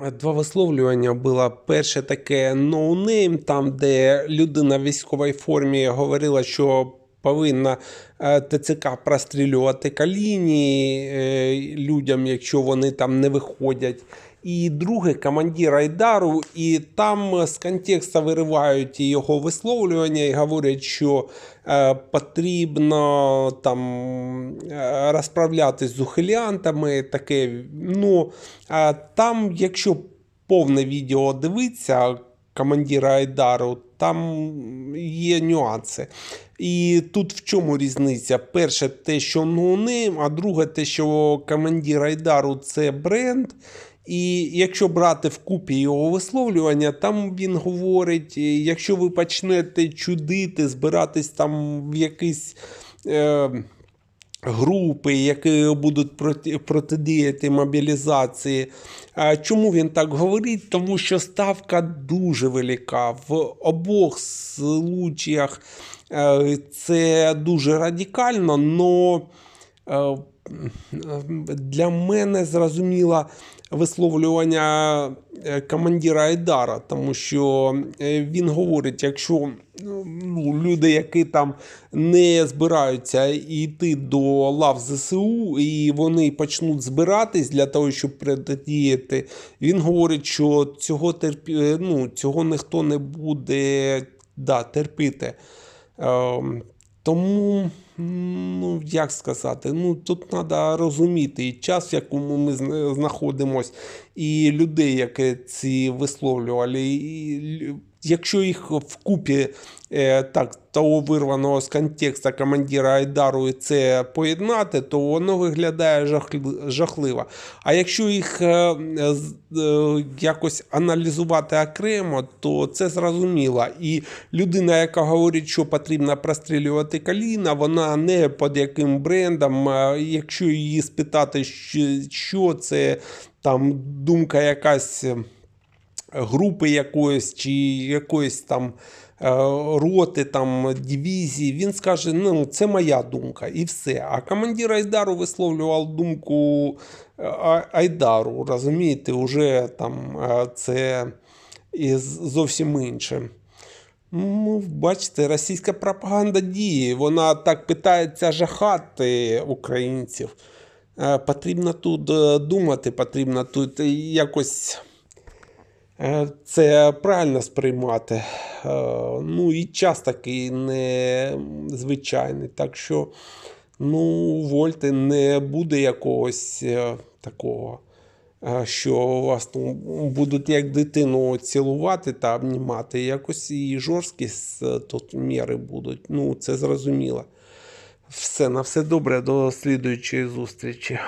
Два висловлювання було. Перше таке ноунейм, там, де людина в військовій формі говорила, що повинна е, ТЦК прострілювати каліні е, людям, якщо вони там не виходять. І друге командир Айдару, і там з контексту виривають його висловлювання і говорять, що е, потрібно там е, розправлятись з ухилянтами. Таке. Ну, а там, якщо повне відео дивитися командира Айдару, там є нюанси. І тут в чому різниця? Перше, те, що ноунейм, а друге, те, що командир Айдару це бренд. І якщо брати вкупі його висловлювання, там він говорить: е, якщо ви почнете чудити, збиратись там в якийсь. Е, групи, які будуть проти, протидіяти мобілізації. Чому він так говорить? Тому що ставка дуже велика. В обох случаях е, це дуже радикально, але для мене зрозуміло висловлювання е, командира Айдара, тому що е, він говорить, якщо ну, люди, які там не збираються йти до лав ЗСУ, і вони почнуть збиратись для того, щоб протидіяти, він говорить, що цього терпі... ну, цього ніхто не буде да, терпіти. Ем, тому, ну як сказати, ну тут треба розуміти і час, в якому ми зна- знаходимось, і людей, які ці висловлювали. І, якщо їх вкупі е, так, того вирваного з контексту командира Айдару і це поєднати, то воно виглядає жахли- жахливо. А якщо їх е, е, якось аналізувати окремо, то це зрозуміло. І людина, яка говорить, що потрібно прострілювати коліна, вона не під яким брендом. Якщо її спитати, що- це там думка якась групи якоїсь чи якоїсь там е, роти, там дивізії, він скаже: ну це моя думка, і все. А командир Айдару висловлював думку е, Айдару, розумієте, уже там е, це зовсім інше. Ну, бачите, російська пропаганда діє. Вона так питається жахати українців. Е, Потрібно тут е, думати, потрібно тут якось е, це правильно сприймати. Ну і час такий незвичайний. Так що, ну, вольте, не буде якогось такого що вас ну, будуть як дитину цілувати та обнімати. Якось і жорсткі тут міри будуть. Ну, це зрозуміло. Все, на все добре, до слідуючої зустрічі.